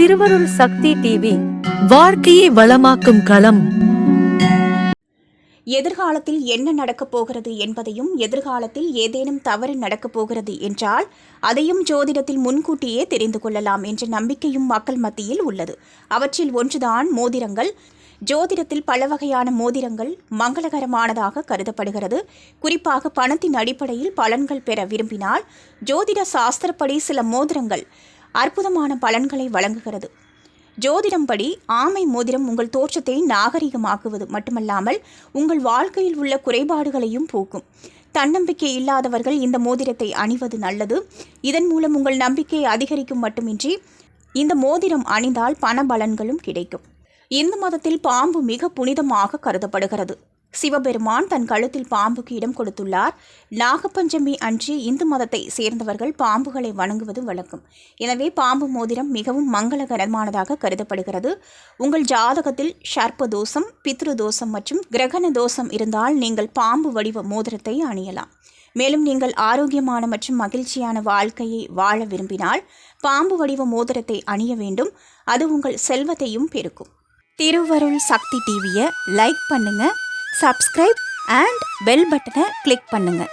திருவருள் சக்தி டிவி வாழ்க்கையை வளமாக்கும் களம். எதிர்காலத்தில் என்ன நடக்கப் போகிறது என்பதையும் எதிர்காலத்தில் ஏதேனும் தவறு நடக்கப் போகிறது என்றால் அதையும் ஜோதிடத்தில் முன்கூட்டியே தெரிந்து கொள்ளலாம் என்ற நம்பிக்கையும் மக்கள் மத்தியில் உள்ளது. அவற்றில் ஒன்றுதான் மோதிரங்கள். ஜோதிடத்தில் பல வகையான மோதிரங்கள் மங்களகரமானதாக கருதப்படுகிறது. குறிப்பாக பணத்தின் அடிப்படையில் பலன்கள் பெற விரும்பினால் ஜோதிட சாஸ்திரப்படி சில மோதிரங்கள். அற்புதமான பலன்களை வழங்குகிறது. ஜோதிடம்படி ஆமை மோதிரம் உங்கள் தோற்றத்தை நாகரிகமாக்குவது மட்டுமல்லாமல் உங்கள் வாழ்க்கையில் உள்ள குறைபாடுகளையும் போக்கும். தன்னம்பிக்கை இல்லாதவர்கள் இந்த மோதிரத்தை அணிவது நல்லது. இதன் மூலம் உங்கள் நம்பிக்கை அதிகரிக்கும் மட்டுமின்றி இந்த மோதிரம் அணிந்தால் பண பலன்களும் கிடைக்கும். இந்து மதத்தில் பாம்பு மிக புனிதமாக கருதப்படுகிறது. சிவபெருமான் தன் கழுத்தில் பாம்புக்கு இடம் கொடுத்துள்ளார். நாகப்பஞ்சமி அன்று இந்து மதத்தை சேர்ந்தவர்கள் பாம்புகளை வணங்குவது வழக்கம். எனவே பாம்பு மோதிரம் மிகவும் மங்களகரமானதாக கருதப்படுகிறது. உங்கள் ஜாதகத்தில் ஷர்ப்ப தோஷம் பித்ரு தோஷம் மற்றும் கிரகண தோஷம் இருந்தால் நீங்கள் பாம்பு வடிவ மோதிரத்தை அணியலாம். மேலும் நீங்கள் ஆரோக்கியமான மற்றும் மகிழ்ச்சியான வாழ்க்கையை வாழ விரும்பினால் பாம்பு வடிவ மோதிரத்தை அணிய வேண்டும். அது உங்கள் செல்வத்தையும் பெருக்கும். திருவருள் சக்தி டிவியை லைக் பண்ணுங்கள் சப்ஸ்கிரைப் அண்ட் பெல் பட்டனை கிளிக் பண்ணுங்கள்